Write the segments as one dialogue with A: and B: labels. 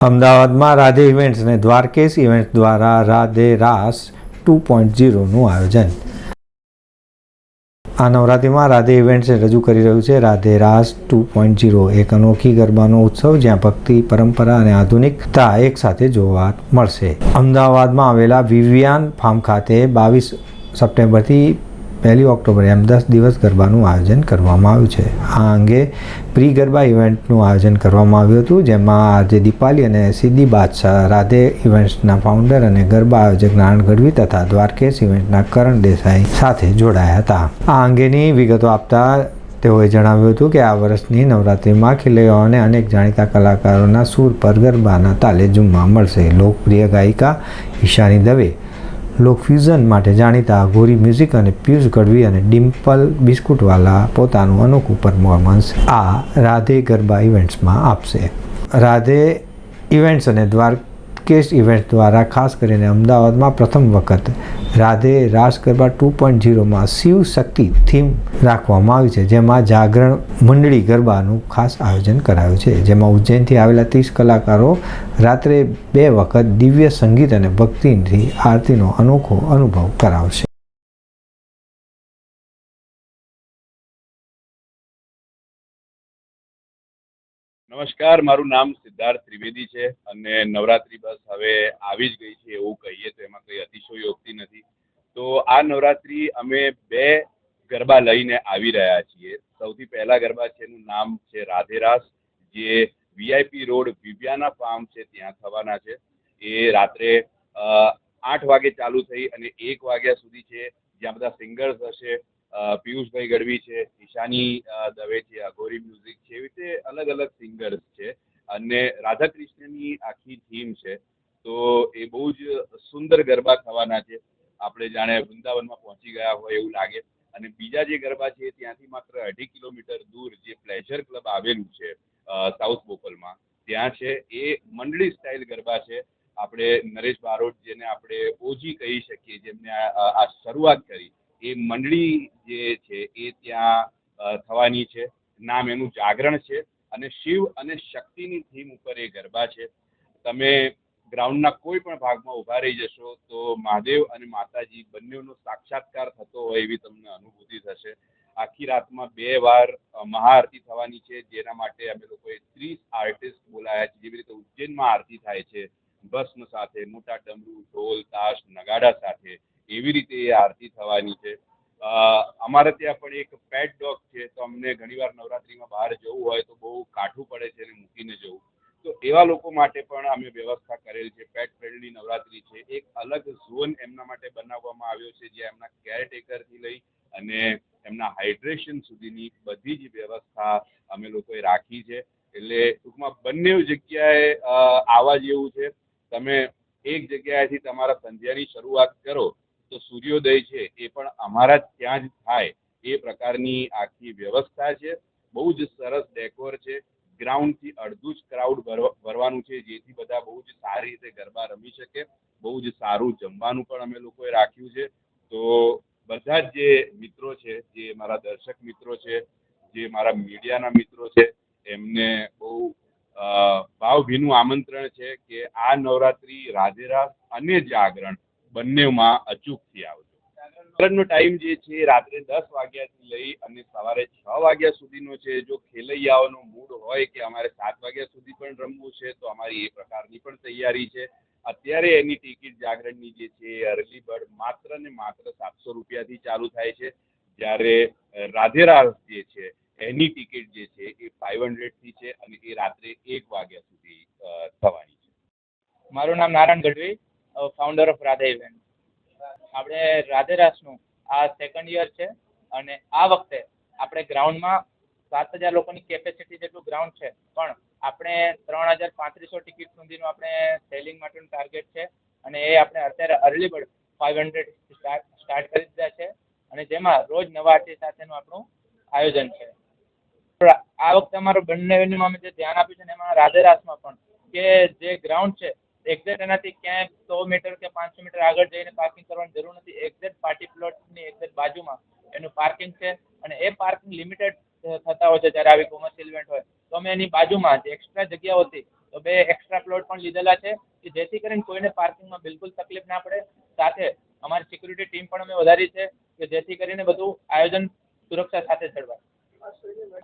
A: અમદાવાદમાં રાધે ઇવેન્ટ્સ અને દ્વારકેશ ઇવેન્ટ્સ દ્વારા રાધે રાસ ટુ પોઈન્ટ ઝીરોનું આયોજન. આ નવરાત્રિમાં રાધે ઇવેન્ટ્સે રજૂ કરી રહ્યું છે. Radhe Raas two point zero એક અનોખી ગરબાનો ઉત્સવ જ્યાં ભક્તિ, પરંપરા અને આધુનિકતા એકસાથે જોવા મળશે. અમદાવાદમાં આવેલા વિવિયાન ફાર્મ ખાતે બાવીસ સપ્ટેમ્બરથી પહેલી ઓક્ટોબરે એમ દસ દિવસ ગરબાનું આયોજન કરવામાં આવ્યું છે. આ અંગે પ્રી ગરબા ઇવેન્ટનું આયોજન કરવામાં આવ્યું હતું, જેમાં આજે દીપાલી અને સિદ્ધિ બાદશાહ રાધે ઇવેન્ટ્સના ફાઉન્ડર અને ગરબા આયોજક નારાયણ ગઢવી તથા દ્વારકેશ ઇવેન્ટના કરણ દેસાઈ સાથે જોડાયા હતા. આ અંગેની વિગતો આપતા તેઓએ જણાવ્યું હતું કે આ વર્ષની નવરાત્રિમાં ખેલૈયાઓને અનેક જાણીતા કલાકારોના સૂર પર ગરબાના તાલે ઝૂમવા મળશે. લોકપ્રિય ગાયિકા ઈશાની દવે લોકફ્યુઝન માટે જાણીતા ગોરી મ્યુઝિક અને પિયુષ ગઢવી અને ડિમ્પલ બિસ્કુટવાલા પોતાનું અનોખું પરફોર્મન્સ આ રાધે ગરબા ઇવેન્ટ્સમાં આપશે. રાધે ઇવેન્ટ્સ અને દ્વારકેશ ઇવેન્ટ દ્વારા ખાસ કરીને અમદાવાદમાં પ્રથમ વખત રાધે રાસ ગરબા ટુ પોઈન્ટ ઝીરોમાં શિવ શક્તિ થીમ રાખવામાં આવી છે, જેમાં જાગરણ મંડળી ગરબાનું ખાસ આયોજન કરાયું છે. જેમાં ઉજ્જૈનથી આવેલા ત્રીસ કલાકારો રાત્રે બે વખત દિવ્ય સંગીત અને ભક્તિથી આરતીનો અનોખો અનુભવ કરાવશે.
B: નમસ્કાર, મારું નામ સિદ્ધાર્થ ત્રિવેદી છે અને નવરાત્રી બસ હવે આવી જ ગઈ છે એવું કહીએ તો એમાં કંઈ અતિશયોક્તિ નથી. તો આ નવરાત્રી અમે બે ગરબા લઈને આવી રહ્યા છીએ. સૌથી પહેલા ગરબા છે એનું નામ છે રાધેરાસ જે વીઆઈપી રોડ વિવ્યાના ફાર્મ છે ત્યાં થવાના છે. એ રાત્રે આઠ વાગે ચાલુ થઈ અને એક વાગ્યા સુધી છે. જ્યાં બધા સિંગર્સ હશે પિયુષભાઈ ગઢવી છે, ઈશાની દવે છે અઘોરી મ્યુઝિક છે, એવી રીતે અલગ અલગ સિંગર્સ છે અને રાધાકૃષ્ણની આખી થીમ છે. તો એ બહુ જ સુંદર ગરબા થવાના છે. આપણે જાણે વૃંદાવનમાં પહોંચી ગયા હોય એવું લાગે. અને બીજા જે ગરબા છે, ત્યાંથી માત્ર અઢી કિલોમીટર દૂર જે પ્લેઝર ક્લબ આવેલું છે સાઉથ બોપલમાં, ત્યાં છે. એ મંડળી સ્ટાઇલ ગરબા છે. આપણે નરેશ બારોટ જેને આપણે ઓજી કહી શકીએ, જેમને આ શરૂઆત કરી એ મંડળી જે છે એ ત્યાં થવાની છે. નામ એનું જાગરણ છે અને શિવ અને શક્તિની થીમ ઉપર એ ગરબા છે. તમે ગ્રાઉન્ડના કોઈ પણ ભાગમાં ઊભા રહી જશો તો મહાદેવ અને માતાજી બંનેનો સાક્ષાત્કાર થતો હોય એવી તમને અનુભૂતિ થશે. આખી રાતમાં બે વાર મહાઆરતી થવાની છે. જેના માટે અમે લોકોએ ત્રીસ આર્ટિસ્ટ બોલાયા છે. જેવી રીતે ઉજ્જૈનમાં આરતી થાય છે. ભસ્મ સાથે, મોટા ડમરુ, ઢોલ, તાશ, નગાડા સાથે. એવી રીતે એ આરતી થવાની છે. અમારે ત્યાં પણ એક પેટ ડોગ છે, તો અમને ઘણીવાર નવરાત્રિમાં બહાર જવું હોય તો બહુ કાઠું પડે છે અને મૂકીને જવું. તો એવા લોકો માટે પણ અમે વ્યવસ્થા કરેલ છે. પેટ ફ્રેન્ડલી નવરાત્રિ છે. એક અલગ ઝોન એમના માટે બનાવવામાં આવ્યો છે, જ્યાં એમના કેરટેકરથી લઈ અને એમના હાઇડ્રેશન સુધીની બધી જ વ્યવસ્થા અમે લોકોએ રાખી છે. એટલે ટૂંકમાં બંને જગ્યાએ આવા જેવું છે. તમે એક જગ્યાએથી તમારા સંધ્યાની શરૂઆત કરો સૂર્યોદય છે, એ પણ અમારા ત્યાં જ થાય. એ પ્રકારની આખી વ્યવસ્થા છે. બહુ જ સરસ ડેકોર છે. ગ્રાઉન્ડથી અડધું જ ક્રાઉડ ભરવાનું છે, જેથી બધા બહુ જ સારી રીતે ગરબા રમી શકે. બહુ જ સારું જમવાનું પણ અમે લોકોએ રાખ્યું છે. તો બધા જ જે મિત્રો છે, જે મારા દર્શક મિત્રો છે, જે મારા મીડિયાના મિત્રો છે, એમને બહુ ભાવભીનું આમંત્રણ છે કે આ નવરાત્રિ રાધેરાસ અને જાગરણ બંનેમાં અચૂકથી આવજો. જાગરણનો ટાઈમ જે છે, રાત્રે દસ વાગ્યાથી લઈ અને સવારે છ વાગ્યા સુધીનો છે, જો ખેલૈયાઓનો મૂડ હોય કે અમારે સાત વાગ્યા સુધી પણ રમવું છે, તો અમારી એ પ્રકારની પણ તૈયારી છે. અત્યારે એની ટિકિટ જાગરણની જે છે અર્લી બર્ડ માત્ર ને માત્ર સાતસો રૂપિયાથી ચાલુ થાય છે. જ્યારે રાધેરાસ જે છે, એની ટિકિટ જે છે, એ ફાઇવ હંડ્રેડથી છે અને એ રાત્રે એક વાગ્યા સુધી થવાની છે.
C: મારું નામ Narayan Gadhvi. Founder of Radhe event આપણે રાધે રાસનું આ સેકન્ડ યર છે અને આ વખતે આપણે ગ્રાઉન્ડમાં સાત હજાર લોકોની કેપેસિટી જેટલું ગ્રાઉન્ડ છે, પણ આપણે ત્રણ હજાર પાંત્રીસો ટિકિટ સુધીનું આપણે સેલિંગ માટેનું ટાર્ગેટ છે અને એ આપણે અત્યારે early bird five hundred start start કરી દીધા છે અને જેમાં રોજ નવા આર્ટિસ્ટ સાથેનું આપણું આયોજન છે. આ વખતે અમારું બંને વેન્યુમાં અમે જે ધ્યાન આપ્યું છે ને એમાં રાધે રાસમાં પણ કે જે ગ્રાઉન્ડ છે એક્ઝેક્ટ એનાથી ક્યાંય સો મીટર કે પાંચસો મીટર આગળ જઈને પાર્કિંગ કરવાની જરૂર નથી. એક્ઝેક્ટ પાર્ટી પ્લોટની એક્ઝેક્ટ બાજુમાં એનું પાર્કિંગ છે અને એ પાર્કિંગ લિમિટેડ થતા હોય છે. જ્યારે આવી કોમર્શિયલ ઇવેન્ટ હોય, તો અમે એની બાજુમાં જે એક્સ્ટ્રા જગ્યાઓ હતી તો બે એક્સ્ટ્રા પ્લોટ પણ લીધેલા છે કે જેથી કરીને કોઈને પાર્કિંગમાં બિલકુલ તકલીફ ના પડે. સાથે અમારી સિક્યુરિટી ટીમ પણ અમે વધારી છે કે જેથી કરીને બધું આયોજન સુરક્ષા સાથે ચડવાય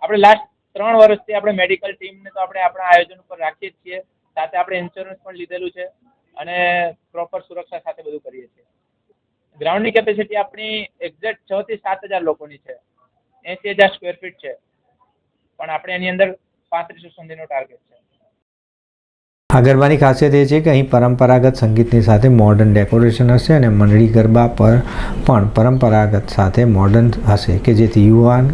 C: આપણે લાસ્ટ ત્રણ વર્ષથી આપણે મેડિકલ ટીમને તો આપણે આપણા આયોજન ઉપર રાખીએ જ છીએ. સાથે આપણે ઇન્સ્યોરન્સ પણ લીધેલું છે અને પ્રોપર સુરક્ષા સાથે બધું કરીએ છીએ. ગ્રાઉન્ડની કેપેસિટી આપણી એક્ઝેક્ટ છ થી સાત હજાર લોકોની છે. એંસી હજાર સ્ક્વેર ફીટ છે. પણ આપણે એની અંદર પાંત્રીસો સુધીનો ટાર્ગેટ છે.
A: આ ગરબાની ખાસિયત એ છે કે અહીં પરંપરાગત સંગીતની સાથે મોડર્ન ડેકોરેશન હશે અને મંડળી ગરબા પર પણ પરંપરાગત સાથે મોડર્ન હશે કે જેથી યુવાન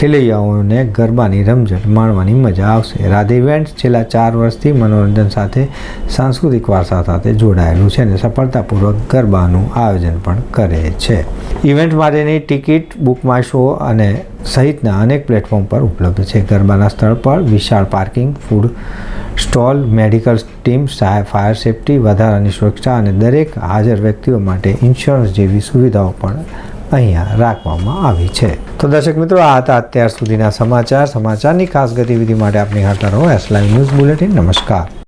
A: ખેલૈયાઓને ગરબાની રમઝટ માણવાની મજા આવશે. રાધે ઇવેન્ટ છેલ્લા ચાર વર્ષથી મનોરંજન સાથે સાંસ્કૃતિક વારસા સાથે જોડાયેલું છે અને સફળતાપૂર્વક ગરબાનું આયોજન પણ કરે છે. ઇવેન્ટ માટેની ટિકિટ બુક માય શો અને સહિતના અનેક પ્લેટફોર્મ પર ઉપલબ્ધ છે. ગરબાના સ્થળ પર વિશાળ parking food stall, medical team fire safety, વધારાની સુરક્ષા અને દરેક હાજર વ્યક્તિઓ માટે ઇન્સ્યોરન્સ જેવી સુવિધાઓ પણ અહીંયા રાખવામાં આવી છે. તો દર્શક મિત્રો, આ હતા અત્યાર સુધીના સમાચાર. સમાચારની ખાસ ગતિવિધિ માટે આપની હાજર રહો એસ લાઈવ ન્યૂઝ બુલેટિન. નમસ્કાર.